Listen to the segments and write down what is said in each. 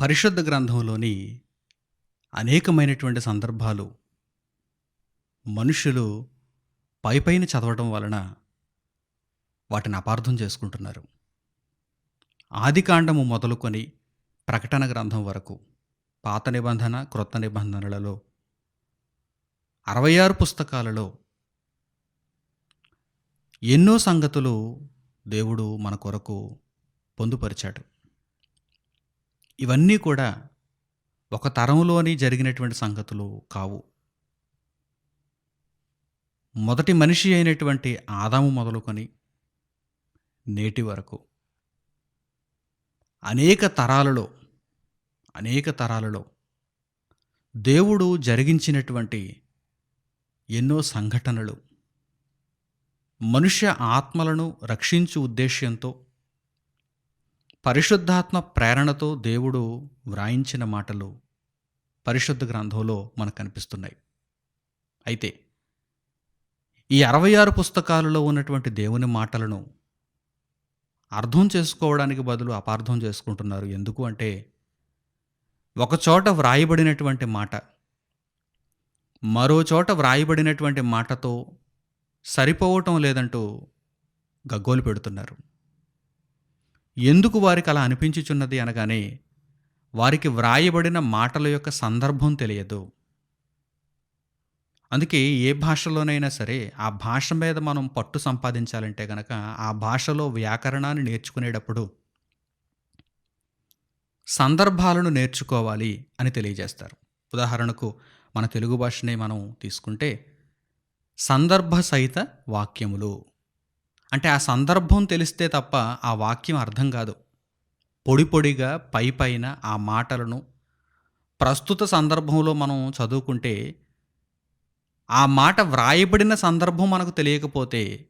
పరిశుద్ధ గ్రంథంలోని అనేకమైనటువంటి సందర్భాలు మనుషులు పైపైన చదవటం వలన వాటిని అపార్థం చేసుకుంటున్నారు. ఆదికాండము మొదలుకొని ప్రకటన గ్రంథం వరకు పాత నిబంధన క్రొత్త నిబంధనలలో అరవై ఆరు పుస్తకాలలో ఎన్నో సంగతులు దేవుడు మన కొరకు పొందుపరిచాడు. ఇవన్నీ కూడా ఒక తరంలోని జరిగినటువంటి సంగతులు కావు. మొదటి మనిషి అయినటువంటి ఆదాము మొదలుకొని నేటి వరకు అనేక తరాలలో అనేక తరాలలో దేవుడు జరిగించినటువంటి ఎన్నో సంఘటనలు మనుష్య ఆత్మలను రక్షించు ఉద్దేశ్యంతో పరిశుద్ధాత్మ ప్రేరణతో దేవుడు వ్రాయించిన మాటలు పరిశుద్ధ గ్రంథంలో మనకు కనిపిస్తున్నాయి. అయితే ఈ అరవై ఆరు పుస్తకాలలో ఉన్నటువంటి దేవుని మాటలను అర్థం చేసుకోవడానికి బదులు అపార్థం చేసుకుంటున్నారు. ఎందుకు అంటే ఒకచోట వ్రాయబడినటువంటి మాట మరో చోట వ్రాయబడినటువంటి మాటతో సరిపోవటం లేదంటూ గగ్గోలు పెడుతున్నారు. ఎందుకు వారికి అలా అనిపించుచున్నది అనగానే వారికి వ్రాయబడిన మాటల యొక్క సందర్భం తెలియదు. అందుకే ఏ భాషలోనైనా సరే ఆ భాష మీద మనం పట్టు సంపాదించాలంటే గనక ఆ భాషలో వ్యాకరణాన్ని నేర్చుకునేటప్పుడు సందర్భాలను నేర్చుకోవాలి అని తెలియజేస్తారు. ఉదాహరణకు మన తెలుగు భాషనే మనం తీసుకుంటే సందర్భ సహిత వాక్యములు. అంటే ఆ సందర్భం తెలిస్తే తప్ప ఆ వాక్యం అర్థం కాదు. పొడి పొడిగా పై పైన ఆ మాటలను ప్రస్తుత సందర్భంలో మనం చదువుకుంటే ఆ మాట వ్రాయబడిన సందర్భం మనకు తెలియకపోతే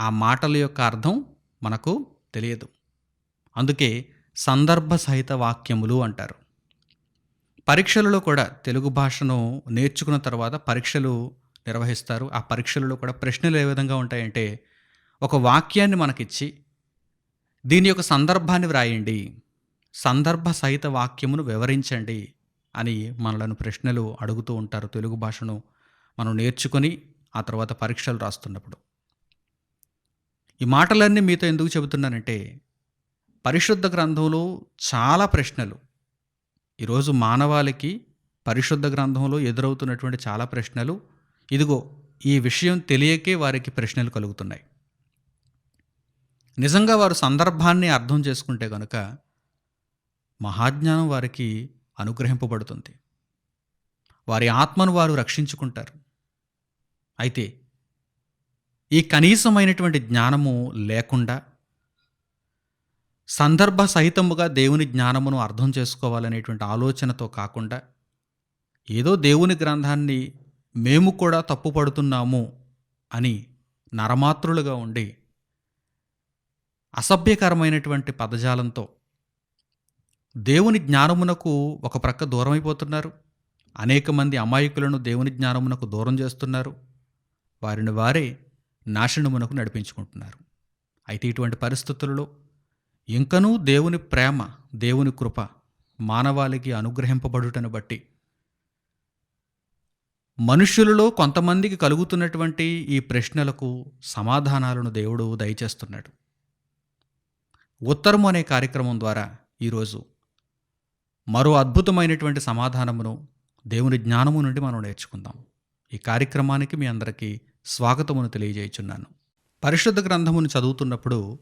ఆ మాటల యొక్క అర్థం మనకు తెలియదు. అందుకే సందర్భ సహిత వాక్యములు అంటారు. పరీక్షలలో కూడా తెలుగు భాషను నేర్చుకున్న తర్వాత పరీక్షలు నిర్వహిస్తారు. ఆ పరీక్షలలో కూడా ప్రశ్నలు ఏ విధంగా ఉంటాయంటే ఒక వాక్యాన్ని మనకిచ్చి దీని యొక్క సందర్భాన్ని వ్రాయండి. సందర్భ సహిత వాక్యమును వివరించండి అని మనలను ప్రశ్నలు అడుగుతూ ఉంటారు తెలుగు భాషను మనం నేర్చుకొని ఆ తర్వాత పరీక్షలు రాస్తున్నప్పుడు. ఈ మాటలన్నీ మీతో ఎందుకు చెబుతున్నానంటే పరిశుద్ధ గ్రంథంలో చాలా ప్రశ్నలు. ఈరోజు మానవాళికి పరిశుద్ధ గ్రంథంలో ఎదురవుతున్నటువంటి చాలా ప్రశ్నలు. ఇదిగో ఈ విషయం తెలియకే వారికి ప్రశ్నలు కలుగుతున్నాయి. నిజంగా వారు సందర్భాన్ని అర్థం చేసుకుంటే కనుక మహాజ్ఞానం వారికి అనుగ్రహింపబడుతుంది. వారి ఆత్మను వారు రక్షించుకుంటారు. అయితే ఈ కనీసమైనటువంటి జ్ఞానము లేకుండా సందర్భ సహితముగా దేవుని జ్ఞానమును అర్థం చేసుకోవాలనేటువంటి ఆలోచనతో కాకుండా ఏదో దేవుని గ్రంథాన్ని మేము కూడా తప్పుపడుతున్నాము అని నరమాత్రులుగా ఉండి అసభ్యకరమైనటువంటి పదజాలంతో దేవుని జ్ఞానమునకు ఒక ప్రక్క దూరమైపోతున్నారు. అనేక మంది అమాయకులను దేవుని జ్ఞానమునకు దూరం చేస్తున్నారు. వారిని వారే నాశనమునకు నడిపించుకుంటున్నారు. అయితే ఇటువంటి పరిస్థితులలో ఇంకనూ దేవుని ప్రేమ దేవుని కృప మానవాళికి అనుగ్రహింపబడుటను బట్టి మనుష్యులలో కొంతమందికి కలుగుతున్నటువంటి ఈ ప్రశ్నలకు సమాధానాలను దేవుడు దయచేస్తున్నాడు. ఉత్తరము అనే కార్యక్రమం ద్వారా ఈరోజు మరో అద్భుతమైనటువంటి సమాధానమును దేవుని జ్ఞానము నుండి మనం నేర్చుకుందాం. ఈ కార్యక్రమానికి మీ అందరికీ స్వాగతమును తెలియజేయుచున్నాను. పరిశుద్ధ గ్రంథమును చదువుతున్నప్పుడు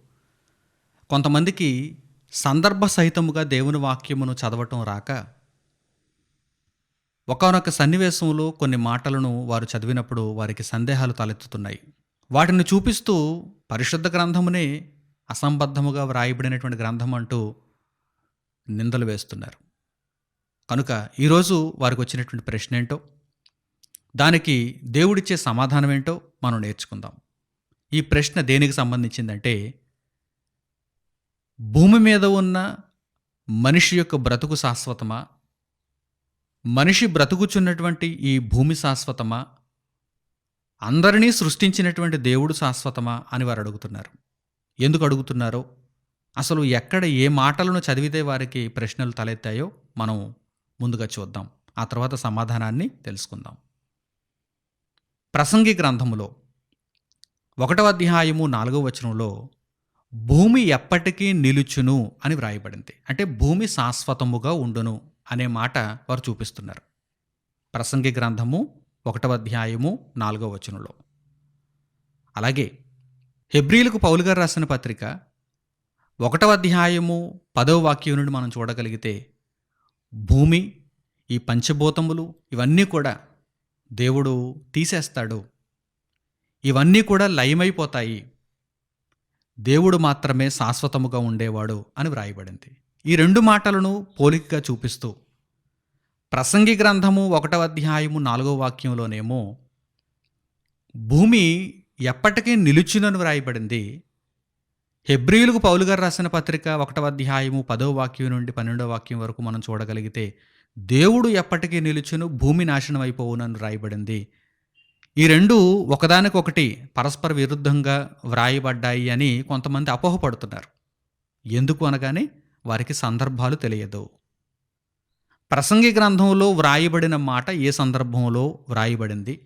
కొంతమందికి సందర్భ సహితముగా దేవుని వాక్యమును చదవటం రాక ఒకనొక సన్నివేశంలో కొన్ని మాటలను వారు చదివినప్పుడు వారికి సందేహాలు తలెత్తుతున్నాయి. వాటిని చూపిస్తూ పరిశుద్ధ గ్రంథమునే అసంబద్ధముగా వ్రాయబడినటువంటి గ్రంథం అంటూ నిందలు వేస్తున్నారు. కనుక ఈరోజు వారికి వచ్చినటువంటి ప్రశ్న ఏంటో దానికి దేవుడిచ్చే సమాధానం ఏంటో మనం నేర్చుకుందాం. ఈ ప్రశ్న దేనికి సంబంధించిందంటే భూమి మీద ఉన్న మనిషి యొక్క బ్రతుకు శాశ్వతమా? మనిషి బ్రతుకుచున్నటువంటి ఈ భూమి శాశ్వతమా? అందరినీ సృష్టించినటువంటి దేవుడు శాశ్వతమా అని వారు అడుగుతున్నారు. ఎందుకు అడుగుతున్నారో? అసలు ఎక్కడ ఏ మాటలను చదివితే వారికి ప్రశ్నలు తలెత్తాయో మనం ముందుగా చూద్దాం. ఆ తర్వాత సమాధానాన్ని తెలుసుకుందాం. ప్రసంగి గ్రంథములో ఒకటవ అధ్యాయము నాలుగవ వచనంలో భూమి ఎప్పటికీ నిలుచును అని వ్రాయబడింది. అంటే భూమి శాశ్వతముగా ఉండును అనే మాట వారు చూపిస్తున్నారు. ప్రసంగి గ్రంథము ఒకటవ అధ్యాయము నాలుగవ వచనంలో. అలాగే హెబ్రిలకు పౌలు గారు రాసిన పత్రిక ఒకటవ అధ్యాయము పదవ వాక్యం నుండి మనం చూడగలిగితే భూమి ఈ పంచభూతములు ఇవన్నీ కూడా దేవుడు తీసేస్తాడు. ఇవన్నీ కూడా లయమైపోతాయి. దేవుడు మాత్రమే శాశ్వతముగా ఉండేవాడు అని వ్రాయబడింది. ఈ రెండు మాటలను పోలికగా చూపిస్తూ ప్రసంగి గ్రంథము ఒకటవ అధ్యాయము నాలుగవ వాక్యంలోనేమో భూమి ఎప్పటికీ నిలుచునని వ్రాయబడింది. హెబ్రియులకు పౌలు గారు రాసిన పత్రిక ఒకటవ అధ్యాయము పదవ వాక్యం నుండి పన్నెండవ వాక్యం వరకు మనం చూడగలిగితే దేవుడు ఎప్పటికీ నిలుచును భూమి నాశనం అయిపోవునని వ్రాయబడింది. ఈ రెండు ఒకదానికొకటి పరస్పర విరుద్ధంగా వ్రాయబడ్డాయి అని కొంతమంది అపోహపడుతున్నారు. ఎందుకు అనగానే వారికి సందర్భాలు తెలియదు. ప్రసంగి గ్రంథంలో వ్రాయబడిన మాట ఏ సందర్భంలో వ్రాయబడింది?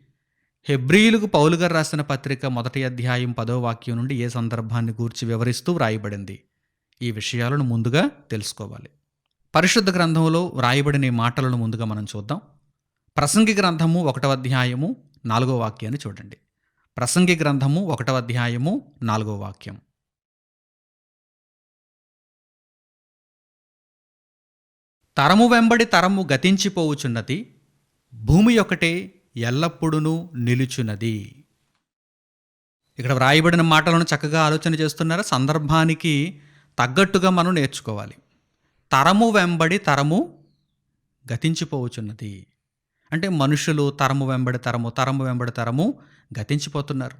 హెబ్రియులకు పౌలు గారు రాసిన పత్రిక మొదటి అధ్యాయం పదో వాక్యం నుండి ఏ సందర్భాన్ని గూర్చి వివరిస్తూ వ్రాయబడింది. ఈ విషయాలను ముందుగా తెలుసుకోవాలి. పరిశుద్ధ గ్రంథంలో వ్రాయబడిన మాటలను ముందుగా మనం చూద్దాం. ప్రసంగి గ్రంథము ఒకటవ అధ్యాయము నాలుగో వాక్యాన్ని చూడండి. ప్రసంగి గ్రంథము ఒకటవ అధ్యాయము నాలుగో వాక్యం. తరము వెంబడి తరము గతించిపోవుచున్నది. భూమి ఒకటే ఎల్లప్పుడూ నిలుచున్నది. ఇక్కడ వ్రాయబడిన మాటలను చక్కగా ఆలోచన చేస్తున్నారా? సందర్భానికి తగ్గట్టుగా మనం నేర్చుకోవాలి. తరము వెంబడి తరము గతించిపోవచున్నది అంటే మనుషులు తరము వెంబడి తరము తరము వెంబడి తరము గతించిపోతున్నారు.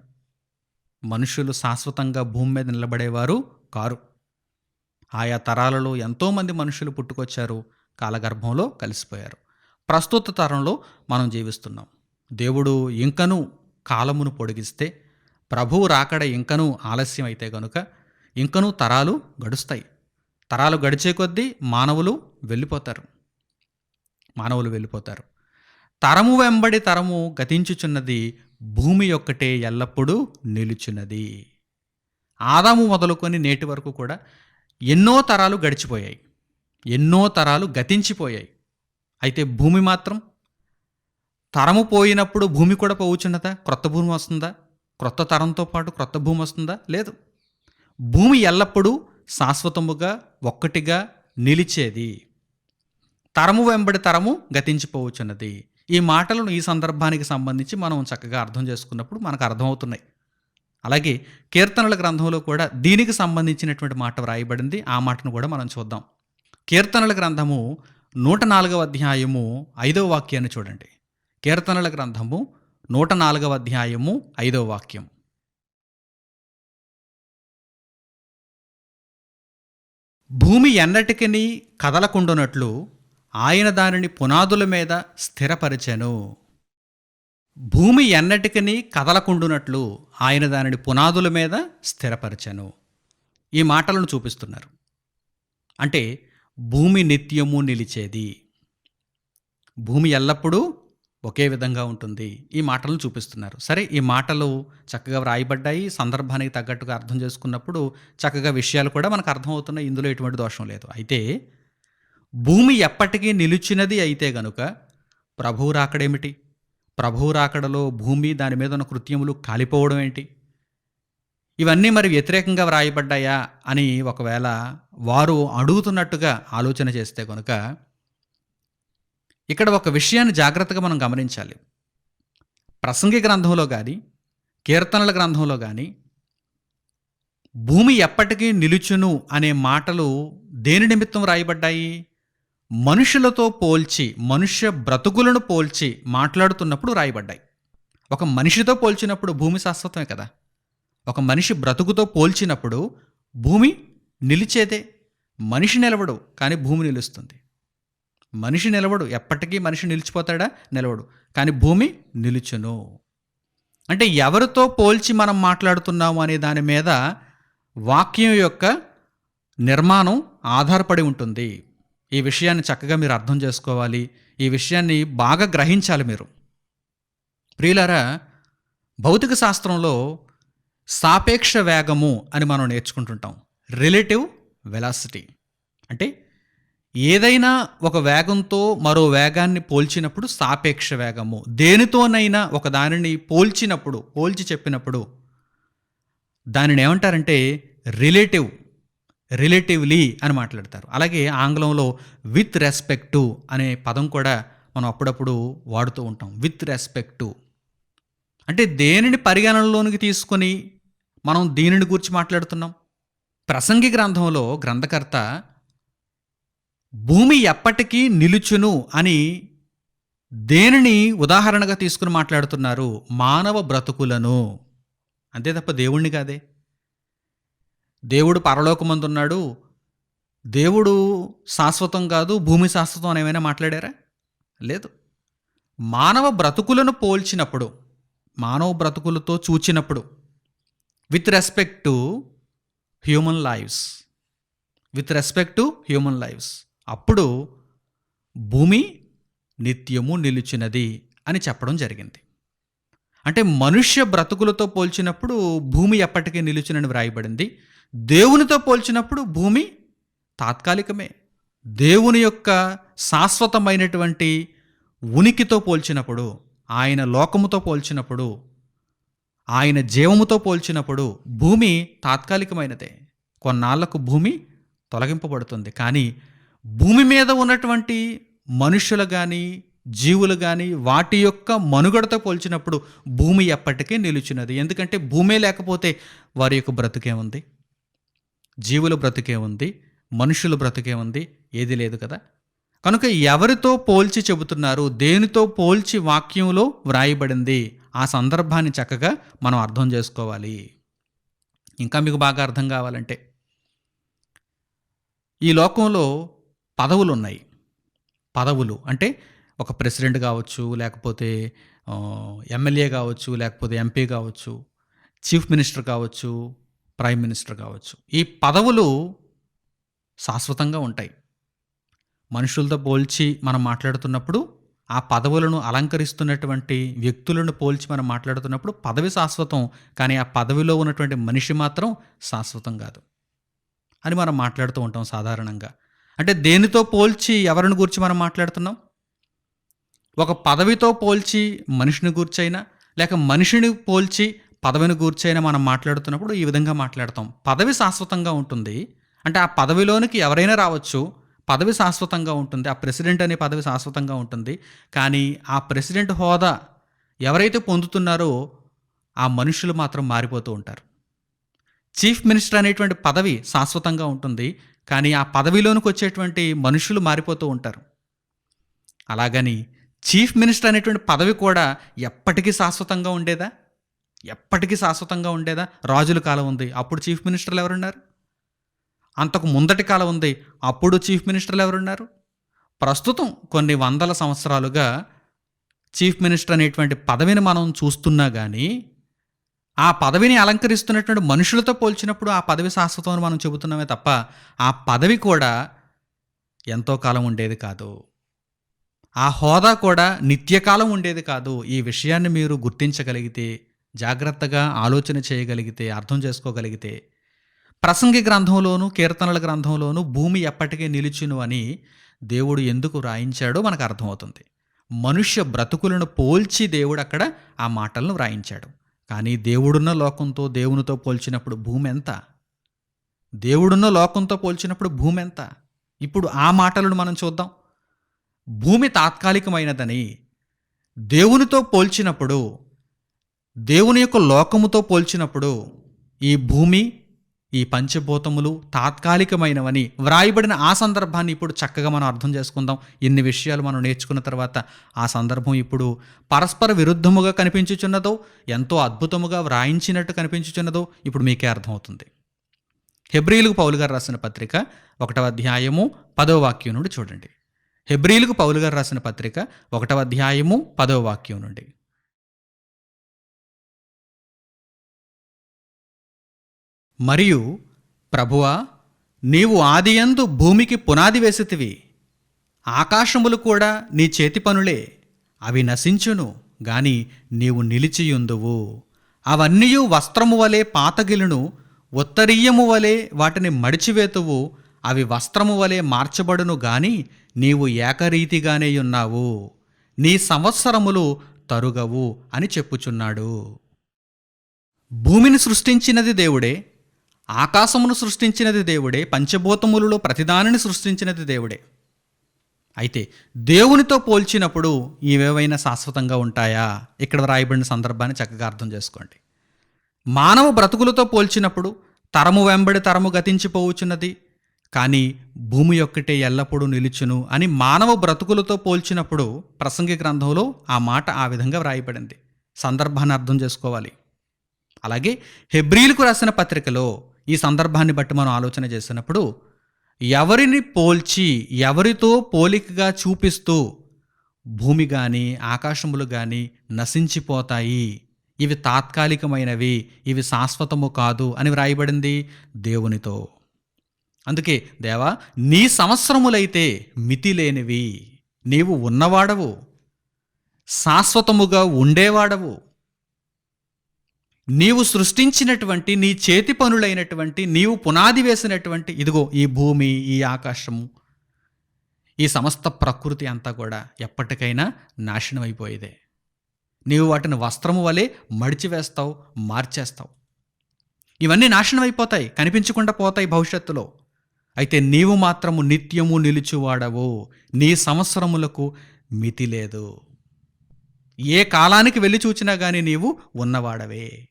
మనుషులు శాశ్వతంగా భూమి మీద నిలబడేవారు కారు. ఆయా తరాలలో ఎంతోమంది మనుషులు పుట్టుకొచ్చారు కాలగర్భంలో కలిసిపోయారు. ప్రస్తుత తరంలో మనం జీవిస్తున్నాం. దేవుడు ఇంకనూ కాలమును పొడిగిస్తే ప్రభువు రాకడ ఇంకనూ ఆలస్యం అయితే గనుక ఇంకనూ తరాలు గడుస్తాయి. తరాలు గడిచే కొద్దీ మానవులు వెళ్ళిపోతారు. మానవులు వెళ్ళిపోతారు. తరము వెంబడి తరము గతించుచున్నది భూమి ఒక్కటే ఎల్లప్పుడూ నిలుచున్నది. ఆదాము మొదలుకొని నేటి వరకు కూడా ఎన్నో తరాలు గడిచిపోయాయి. ఎన్నో తరాలు గతించిపోయాయి. అయితే భూమి మాత్రం తరము పోయినప్పుడు భూమి కూడా పోవుచున్నదా క్రొత్త భూమి వస్తుందా? క్రొత్త తరంతో పాటు క్రొత్త భూమి వస్తుందా? లేదు. భూమి ఎల్లప్పుడూ శాశ్వతముగా ఒక్కటిగా నిలిచేది. తరము వెంబడి తరము గతించిపోవచ్చున్నది ఈ మాటలను ఈ సందర్భానికి సంబంధించి మనం చక్కగా అర్థం చేసుకున్నప్పుడు మనకు అర్థమవుతున్నాయి. అలాగే కీర్తనల గ్రంథంలో కూడా దీనికి సంబంధించినటువంటి మాట వ్రాయబడింది. ఆ మాటను కూడా మనం చూద్దాం. కీర్తనల గ్రంథము నూట నాలుగవ అధ్యాయము ఐదవ వాక్యాన్ని చూడండి. కీర్తనల గ్రంథము నూట నాలుగవ అధ్యాయము ఐదవ వాక్యం. భూమి ఎన్నటికని కదలకుండునట్లు ఆయన దానిని పునాదుల మీద స్థిరపరిచెను. భూమి ఎన్నటికని కదలకుండునట్లు ఆయన దానిని పునాదుల మీద స్థిరపరచెను. ఈ మాటలను చూపిస్తున్నారు. అంటే భూమి నిత్యము నిలిచేది. భూమి ఎల్లప్పుడూ ఒకే విధంగా ఉంటుంది. ఈ మాటలను చూపిస్తున్నారు. సరే ఈ మాటలు చక్కగా వ్రాయబడ్డాయి. సందర్భానికి తగ్గట్టుగా అర్థం చేసుకున్నప్పుడు చక్కగా విషయాలు కూడా మనకు అర్థమవుతున్నాయి. ఇందులో ఎటువంటి దోషం లేదు. అయితే భూమి ఎప్పటికీ నిలిచినది అయితే గనుక ప్రభువు రాకడేమిటి? ప్రభువు రాకడలో భూమి దాని మీద ఉన్న కృత్యములు కాలిపోవడం ఏంటి? ఇవన్నీ మరి వ్యతిరేకంగా వ్రాయబడ్డాయా అని ఒకవేళ వారు అడుగుతున్నట్టుగా ఆలోచన చేస్తే కనుక ఇక్కడ ఒక విషయాన్ని జాగ్రత్తగా మనం గమనించాలి. ప్రసంగి గ్రంథంలో కానీ కీర్తనల గ్రంథంలో కానీ భూమి ఎప్పటికీ నిలుచును అనే మాటలు దేని నిమిత్తం రాయబడ్డాయి మనుషులతో పోల్చి మనుష్య బ్రతుకులను పోల్చి మాట్లాడుతున్నప్పుడు రాయబడ్డాయి ఒక మనిషితో పోల్చినప్పుడు భూమి శాశ్వతమే కదా? ఒక మనిషి బ్రతుకుతో పోల్చినప్పుడు భూమి నిలిచేదే. మనిషి నిలవడు కానీ భూమి నిలుస్తుంది. మనిషి నిలవడు. ఎప్పటికీ మనిషి నిలిచిపోతాడా? నిలవడు. కానీ భూమి నిలుచును. అంటే ఎవరితో పోల్చి మనం మాట్లాడుతున్నాము అనే దాని మీద వాక్యం యొక్క నిర్మాణం ఆధారపడి ఉంటుంది. ఈ విషయాన్ని చక్కగా మీరు అర్థం చేసుకోవాలి. ఈ విషయాన్ని బాగా గ్రహించాలి మీరు. ప్రియులారా భౌతిక శాస్త్రంలో సాపేక్ష వేగము అని మనం నేర్చుకుంటుంటాం. Relative velocity. అంటే ఏదైనా ఒక వేగంతో మరో వేగాన్ని పోల్చినప్పుడు సాపేక్ష వేగము. దేనితోనైనా ఒక దానిని పోల్చినప్పుడు పోల్చి చెప్పినప్పుడు దానిని ఏమంటారంటే రిలేటివ్ రిలేటివ్లీ అని మాట్లాడతారు. అలాగే ఆంగ్లంలో విత్ రెస్పెక్ట్ టు అనే పదం కూడా మనం అప్పుడప్పుడు వాడుతూ ఉంటాం. విత్ రెస్పెక్ట్ టు అంటే దేనిని పరిగణనలోనికి తీసుకొని మనం దీనిని గురించి మాట్లాడుతున్నాం? ప్రసంగి గ్రంథంలో గ్రంథకర్త భూమి ఎప్పటికీ నిలుచును అని దేనిని ఉదాహరణగా తీసుకుని మాట్లాడుతున్నారు? మానవ బ్రతుకులను. అంతే తప్ప దేవుణ్ణి కాదే. దేవుడు పరలోకమందున్నాడు. దేవుడు శాశ్వతం కాదు భూమి శాశ్వతం అని ఏమైనా మాట్లాడారా? లేదు. మానవ బ్రతుకులను పోల్చినప్పుడు మానవ బ్రతుకులతో చూచినప్పుడు with respect to human lifes with respect to human lifes అప్పుడు భూమి నిత్యము నిలిచినది అని చెప్పడం జరిగింది. అంటే మనుష్య బ్రతుకులతో పోల్చినప్పుడు భూమి ఎప్పటికీ నిలిచినని వ్రాయబడింది. దేవునితో పోల్చినప్పుడు భూమి తాత్కాలికమే. దేవుని యొక్క శాశ్వతమైనటువంటి ఉనికితో పోల్చినప్పుడు ఆయన లోకముతో పోల్చినప్పుడు ఆయన జీవముతో పోల్చినప్పుడు భూమి తాత్కాలికమైనదే. కొన్నాళ్ళకు భూమి తొలగింపబడుతుంది. కానీ భూమి మీద ఉన్నటువంటి మనుషులు కానీ జీవులు కానీ వాటి యొక్క మనుగడతో పోల్చినప్పుడు భూమి ఎప్పటికీ నిలిచినది. ఎందుకంటే భూమే లేకపోతే వారి యొక్క బ్రతుకే ఉంది. జీవుల బ్రతుకే ఉంది. మనుషుల బ్రతుకే ఉంది. ఏది లేదు కదా. కనుక ఎవరితో పోల్చి చెబుతున్నారు దేనితో పోల్చి వాక్యంలో వ్రాయబడింది ఆ సందర్భాన్ని చక్కగా మనం అర్థం చేసుకోవాలి. ఇంకా మీకు బాగా అర్థం కావాలంటే ఈ లోకంలో పదవులు ఉన్నాయి పదవులు అంటే ఒక ప్రెసిడెంట్ కావచ్చు లేకపోతే ఎమ్మెల్యే కావచ్చు లేకపోతే ఎంపీ కావచ్చు చీఫ్ మినిస్టర్ కావచ్చు ప్రైమ్ మినిస్టర్ కావచ్చు. ఈ పదవులు శాశ్వతంగా ఉంటాయి. మనుషులతో పోల్చి మనం మాట్లాడుతున్నప్పుడు ఆ పదవులను అలంకరిస్తున్నటువంటి వ్యక్తులను పోల్చి మనం మాట్లాడుతున్నప్పుడు పదవి శాశ్వతం కానీ ఆ పదవిలో ఉన్నటువంటి మనిషి మాత్రం శాశ్వతం కాదు. అని మనం మాట్లాడుతూ ఉంటాం సాధారణంగా. అంటే దేనితో పోల్చి ఎవరిని గురించి మనం మాట్లాడుతున్నాం? ఒక పదవితో పోల్చి మనిషిని గూర్చైనా లేక మనిషిని పోల్చి పదవిని గూర్చైనా మనం మాట్లాడుతున్నప్పుడు ఈ విధంగా మాట్లాడతాం. పదవి శాశ్వతంగా ఉంటుంది. అంటే ఆ పదవిలోనికి ఎవరైనా రావచ్చు పదవి శాశ్వతంగా ఉంటుంది. ఆ ప్రెసిడెంట్ అనే పదవి శాశ్వతంగా ఉంటుంది. కానీ ఆ ప్రెసిడెంట్ హోదా ఎవరైతే పొందుతున్నారో ఆ మనుషులు మాత్రం మారిపోతూ ఉంటారు. చీఫ్ మినిస్టర్ అనేటువంటి పదవి శాశ్వతంగా ఉంటుంది. కానీ ఆ పదవిలోనికి వచ్చేటువంటి మనుషులు మారిపోతూ ఉంటారు. అలాగని చీఫ్ మినిస్టర్ అనేటువంటి పదవి కూడా ఎప్పటికీ శాశ్వతంగా ఉండేదా? ఎప్పటికీ శాశ్వతంగా ఉండేదా? రాజుల కాలం ఉంది అప్పుడు చీఫ్ మినిస్టర్లు ఎవరున్నారు? అంతకు ముందటి కాలం ఉంది అప్పుడు చీఫ్ మినిస్టర్లు ఎవరున్నారు? ప్రస్తుతం కొన్ని వందల సంవత్సరాలుగా చీఫ్ మినిస్టర్ అనేటువంటి పదవిని మనం చూస్తున్నా కానీ ఆ పదవిని అలంకరిస్తున్నటువంటి మనుషులతో పోల్చినప్పుడు ఆ పదవి శాశ్వతం అని మనం చెబుతున్నామే తప్ప ఆ పదవి కూడా ఎంతో కాలం ఉండేది కాదు. ఆ హోదా కూడా నిత్యకాలం ఉండేది కాదు. ఈ విషయాన్ని మీరు గుర్తించగలిగితే జాగ్రత్తగా ఆలోచన చేయగలిగితే అర్థం చేసుకోగలిగితే ప్రసంగి గ్రంథంలోను కీర్తనల గ్రంథంలోను భూమి ఎప్పటికీ నిలిచును అని దేవుడు ఎందుకు రాయించాడో మనకు అర్థమవుతుంది. మనుష్య బ్రతుకులను పోల్చి దేవుడు అక్కడ ఆ మాటలను వ్రాయించాడు. కానీ దేవుడున్న లోకంతో దేవునితో పోల్చినప్పుడు భూమి ఎంత దేవుడున్న లోకంతో పోల్చినప్పుడు భూమి ఎంత ఇప్పుడు ఆ మాటలను మనం చూద్దాం. భూమి తాత్కాలికమైనదని దేవునితో పోల్చినప్పుడు దేవుని యొక్క లోకముతో పోల్చినప్పుడు ఈ భూమి ఈ పంచభూతములు తాత్కాలికమైనవని వ్రాయబడిన ఆ సందర్భాన్ని ఇప్పుడు చక్కగా మనం అర్థం చేసుకుందాం. ఇన్ని విషయాలు మనం నేర్చుకున్న తర్వాత ఆ సందర్భం ఇప్పుడు పరస్పర విరుద్ధముగా కనిపించుచున్నదో ఎంతో అద్భుతముగా వ్రాయించినట్టు కనిపించుచున్నదో ఇప్పుడు మీకే అర్థమవుతుంది. హెబ్రిలకు పౌలు గారు రాసిన పత్రిక ఒకటవ అధ్యాయము పదవ వాక్యం నుండి చూడండి. హెబ్రిలకు పౌలు గారు రాసిన పత్రిక ఒకటవ అధ్యాయము పదవ వాక్యం నుండి. మరియు ప్రభువా నీవు ఆదియందు భూమికి పునాది వేసితివి. ఆకాశములు కూడా నీ చేతి పనులే. అవి నశించును గాని నీవు నిలిచియుందువు. అవన్నీయు వస్త్రము వలె పాతగిలును ఉత్తరీయము వలె వాటిని మడిచివేతువు. అవి వస్త్రము వలె మార్చబడును గాని నీవు ఏకరీతిగానే ఉన్నావు. నీ సంవత్సరములు తరుగవు అని చెప్పుచున్నాడు. భూమిని సృష్టించినది దేవుడే. ఆకాశమును సృష్టించినది దేవుడే పంచభూతములలో ప్రతిదానిని సృష్టించినది దేవుడే. అయితే దేవునితో పోల్చినప్పుడు ఇవేవైనా శాశ్వతంగా ఉంటాయా? ఇక్కడ వ్రాయబడిన సందర్భాన్ని చక్కగా అర్థం చేసుకోండి. మానవ బ్రతుకులతో పోల్చినప్పుడు తరము వెంబడి తరము గతించిపోవచ్చున్నది కానీ భూమి ఒక్కటే ఎల్లప్పుడూ నిలుచును అని మానవ బ్రతుకులతో పోల్చినప్పుడు ప్రసంగి గ్రంథంలో ఆ మాట ఆ విధంగా వ్రాయబడింది. సందర్భాన్ని అర్థం చేసుకోవాలి. అలాగే హెబ్రీలకు రాసిన పత్రికలో ఈ సందర్భాన్ని బట్టి మనం ఆలోచన చేసినప్పుడు ఎవరిని పోల్చి ఎవరితో పోలికగా చూపిస్తూ భూమి కానీ ఆకాశములు కానీ నశించిపోతాయి. ఇవి తాత్కాలికమైనవి ఇవి శాశ్వతము కాదు అని వ్రాయబడింది దేవునితో. అందుకే దేవా నీ సంవత్సరములైతే మితి లేనివి నీవు ఉన్నవాడవు శాశ్వతముగా ఉండేవాడవు. నీవు సృష్టించినటువంటి నీ చేతి పనులైనటువంటి నీవు పునాది వేసినటువంటి ఇదిగో ఈ భూమి ఈ ఆకాశము ఈ సమస్త ప్రకృతి అంతా కూడా ఎప్పటికైనా నాశనం అయిపోయేదే. నీవు వాటిని వస్త్రము వలె మడిచివేస్తావు మార్చేస్తావు. ఇవన్నీ నాశనం అయిపోతాయి కనిపించకుండా పోతాయి భవిష్యత్తులో. అయితే నీవు మాత్రము నిత్యము నిలుచువాడవు నీ సంవత్సరములకు మితి లేదు ఏ కాలానికి వెళ్ళి చూచినా కానీ నీవు ఉన్నవాడవే.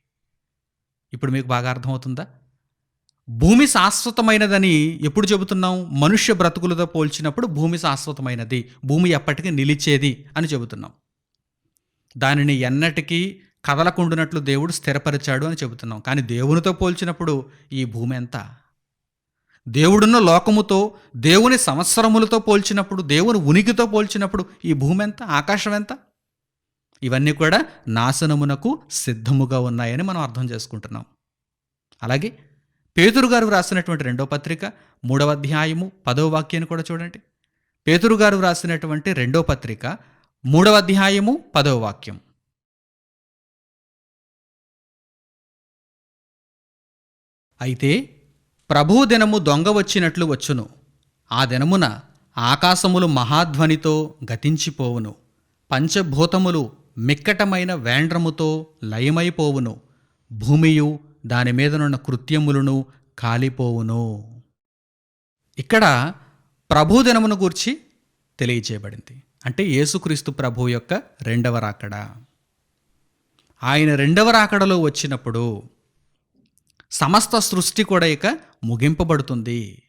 ఇప్పుడు మీకు బాగా అర్థమవుతుందా? భూమి శాశ్వతమైనదని ఎప్పుడు చెబుతున్నాం? మనుష్య బ్రతుకులతో పోల్చినప్పుడు భూమి శాశ్వతమైనది. భూమి ఎప్పటికీ నిలిచేది అని చెబుతున్నాం. దానిని ఎన్నటికీ కదలకుండునట్లు దేవుడు స్థిరపరిచాడు అని చెబుతున్నాం. కానీ దేవునితో పోల్చినప్పుడు ఈ భూమి ఎంత? దేవుడున్న లోకముతో దేవుని సంవత్సరములతో పోల్చినప్పుడు దేవుని ఉనికితో పోల్చినప్పుడు ఈ భూమి ఎంత? ఆకాశం ఎంత? ఇవన్నీ కూడా నాశనమునకు సిద్ధముగా ఉన్నాయని మనం అర్థం చేసుకుంటున్నాం. అలాగే పేతురు గారు రాసినటువంటి రెండో పత్రిక మూడవ అధ్యాయము పదవ వాక్యాన్ని కూడా చూడండి. పేతురు గారు రాసినటువంటి రెండో పత్రిక మూడవ అధ్యాయము పదవ వాక్యం. అయితే ప్రభు దినము దొంగ వచ్చినట్లు వచ్చును. ఆ దినమున ఆకాశములు మహాధ్వనితో గతించిపోవును. పంచభూతములు మిక్కటమైన వేండ్రముతో లయమైపోవును. భూమియు దాని మీదనున్న కృత్యములను కాలిపోవును. ఇక్కడ ప్రభుదినమును గూర్చి తెలియచేయబడింది. అంటే యేసుక్రీస్తు ప్రభు యొక్క రెండవ రాకడ. ఆయన రెండవ రాకడలో వచ్చినప్పుడు సమస్త సృష్టి కూడా ఇక ముగింపబడుతుంది.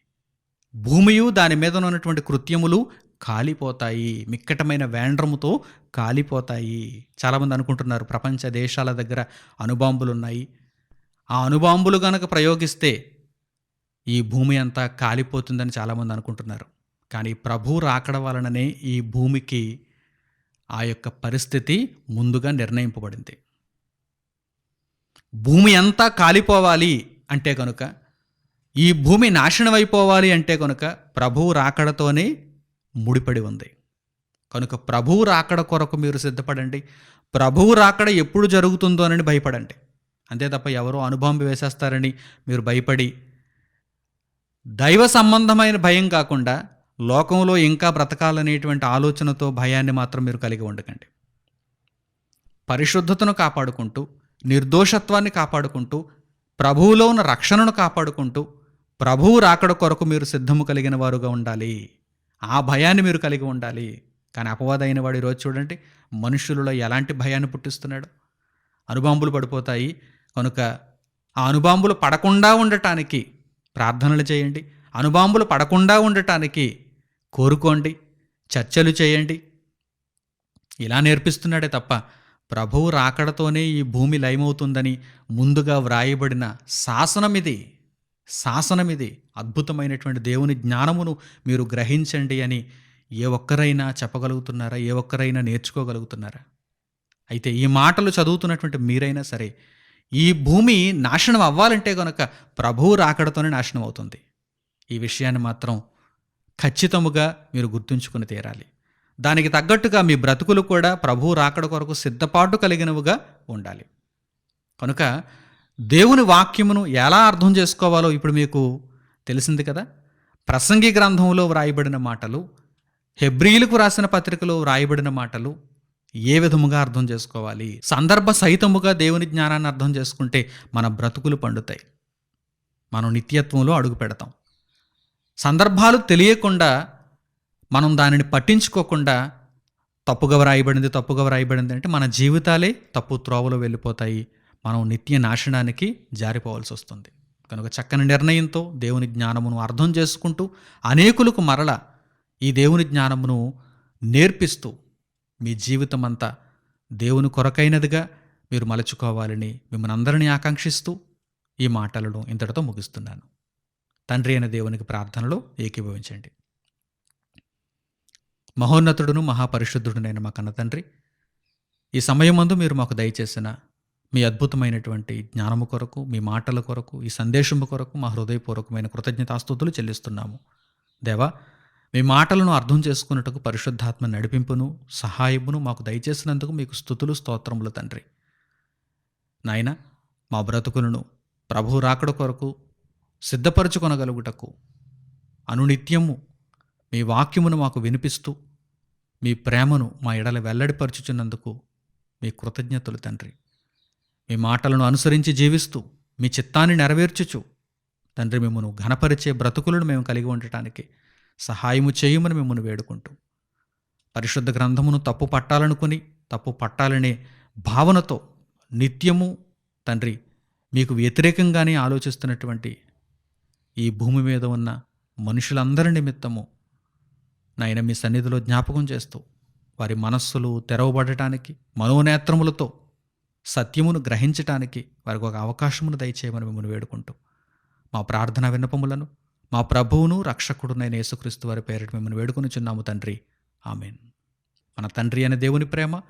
భూమియు దాని మీద ఉన్నటువంటి కృత్యములు కాలిపోతాయి మిక్కటమైన వేండ్రముతో కాలిపోతాయి. చాలామంది అనుకుంటున్నారు ప్రపంచ దేశాల దగ్గర అణుబాంబులు ఉన్నాయి ఆ అణుబాంబులు గనక ప్రయోగిస్తే ఈ భూమి అంతా కాలిపోతుందని చాలామంది అనుకుంటున్నారు. కానీ ప్రభు రాకడ వలననే ఈ భూమికి ఆ యొక్క పరిస్థితి ముందుగా నిర్ణయింపబడింది. భూమి అంతా కాలిపోవాలి అంటే కనుక ఈ భూమి నాశనమైపోవాలి అంటే కనుక ప్రభువు రాకడతోనే ముడిపడి ఉంది. కనుక ప్రభువు రాకడ కొరకు మీరు సిద్ధపడండి. ప్రభువు రాకడ ఎప్పుడు జరుగుతుందోనని భయపడండి. అంతే తప్ప ఎవరో అనుభవం వేసేస్తారని మీరు భయపడి దైవ సంబంధమైన భయం కాకుండా లోకంలో ఇంకా బ్రతకాలనేటువంటి ఆలోచనతో భయాన్ని మాత్రం మీరు కలిగి ఉండకండి. పరిశుద్ధతను కాపాడుకుంటూ నిర్దోషత్వాన్ని కాపాడుకుంటూ ప్రభువులో ఉన్న రక్షణను కాపాడుకుంటూ ప్రభువు రాకడ కొరకు మీరు సిద్ధము కలిగిన వారుగా ఉండాలి. ఆ భయాన్ని మీరు కలిగి ఉండాలి. కానీ అపవాదైన వాడు ఈరోజు చూడండి మనుషులలో ఎలాంటి భయాన్ని పుట్టిస్తున్నాడు? అనుబాంబులు పడిపోతాయి. కనుక ఆ అనుబాంబులు పడకుండా ఉండటానికి ప్రార్థనలు చేయండి. అనుబాంబులు పడకుండా ఉండటానికి కోరుకోండి. చర్చలు చేయండి. ఇలా నేర్పిస్తున్నాడే తప్ప ప్రభువు రాకడతోనే ఈ భూమి లయమవుతుందని ముందుగా వ్రాయబడిన శాసనం ఇది. శాసనం ఇది అద్భుతమైనటువంటి దేవుని జ్ఞానమును మీరు గ్రహించండి అని ఏ ఒక్కరైనా చెప్పగలుగుతున్నారా? ఏ ఒక్కరైనా నేర్చుకోగలుగుతున్నారా? అయితే ఈ మాటలు చదువుతున్నటువంటి మీరైనా సరే ఈ భూమి నాశనం అవ్వాలంటే కనుక ప్రభువు రాకడతోనే నాశనం అవుతుంది. ఈ విషయాన్ని మాత్రం ఖచ్చితముగా మీరు గుర్తుంచుకుని తీరాలి. దానికి తగ్గట్టుగా మీ బ్రతుకులు కూడా ప్రభువు రాకడ కొరకు సిద్ధపాటు కలిగినవిగా ఉండాలి. కనుక దేవుని వాక్యమును ఎలా అర్థం చేసుకోవాలో ఇప్పుడు మీకు తెలిసింది కదా? ప్రసంగి గ్రంథంలో వ్రాయబడిన మాటలు హెబ్రిలకు రాసిన పత్రికలో వ్రాయబడిన మాటలు ఏ విధముగా అర్థం చేసుకోవాలి? సందర్భ సహితముగా దేవుని జ్ఞానాన్ని అర్థం చేసుకుంటే మన బ్రతుకులు పండుతాయి. మనం నిత్యత్వంలో అడుగు పెడతాం. సందర్భాలు తెలియకుండా మనం దానిని పట్టించుకోకుండా తప్పుగా వ్రాయబడింది తప్పుగా వ్రాయబడింది అంటే మన జీవితాలే తప్పు త్రోవలో వెళ్ళిపోతాయి. మనం నిత్య నాశనానికి జారిపోవాల్సి వస్తుంది. కనుక చక్కని నిర్ణయంతో దేవుని జ్ఞానమును అర్థం చేసుకుంటూ అనేకులకు మరల ఈ దేవుని జ్ఞానమును నేర్పిస్తూ మీ జీవితం అంతా దేవుని కొరకైనదిగా మీరు మలచుకోవాలని మిమ్మల్ని అందరినీ ఆకాంక్షిస్తూ ఈ మాటలను ఇంతటితో ముగిస్తున్నాను. తండ్రి అయిన దేవునికి ప్రార్థనలో ఏకీభవించండి. మహోన్నతుడును మహాపరిశుద్ధుడునైన మా కన్న తండ్రి ఈ సమయమందు మీరు మాకు దయచేసిన మీ అద్భుతమైనటువంటి జ్ఞానము కొరకు మీ మాటల కొరకు ఈ సందేశము కొరకు మా హృదయపూర్వకమైన కృతజ్ఞతాస్తుతులు చెల్లిస్తున్నాము. దేవా మీ మాటలను అర్థం చేసుకున్నట్టుకు పరిశుద్ధాత్మ నడిపింపును సహాయమును మాకు దయచేసినందుకు మీకు స్థుతులు స్తోత్రములు తండ్రి. నాయన మా బ్రతుకులను ప్రభు రాకడ కొరకు సిద్ధపరచుకొనగలుగుటకు అనునిత్యము మీ వాక్యమును మాకు వినిపిస్తూ మీ ప్రేమను మా ఎడల వెల్లడిపరుచుచున్నందుకు మీ కృతజ్ఞతలు తండ్రి. మీ మాటలను అనుసరించి జీవిస్తూ మీ చిత్తాన్ని నెరవేర్చుచు. తండ్రి మిమ్మను ఘనపరిచే బ్రతుకులను మేము కలిగి ఉండటానికి సహాయము చేయమని మిమ్మల్ని వేడుకుంటూ. పరిశుద్ధ గ్రంథమును తప్పు పట్టాలనుకుని తప్పు పట్టాలనే భావనతో నిత్యము తండ్రి మీకు వ్యతిరేకంగానే ఆలోచిస్తున్నటువంటి ఈ భూమి మీద ఉన్న మనుషులందరి నిమిత్తము నాయన మీ సన్నిధిలో జ్ఞాపకం చేస్తూ వారి మనస్సులు తెరవబడటానికి మనోనేత్రములతో సత్యమును గ్రహించటానికి వారికి ఒక అవకాశమును దయచేయమని మిమ్మల్ని వేడుకుంటూ మా ప్రార్థన విన్నపములను మా ప్రభువును రక్షకుడునైన యేసుక్రీస్తు వారి పేరిట మిమ్మల్ని వేడుకొనిచున్నాము తండ్రి. ఆమెన్. మన తండ్రి అనే దేవుని ప్రేమ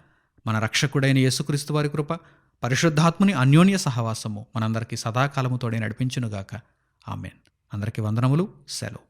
మన రక్షకుడైన యేసుక్రీస్తు వారి కృప పరిశుద్ధాత్ముని అన్యోన్య సహవాసము మనందరికీ సదాకాలము తోడే నడిపించునుగాక. ఆమెన్. అందరికీ వందనములు సెలవు.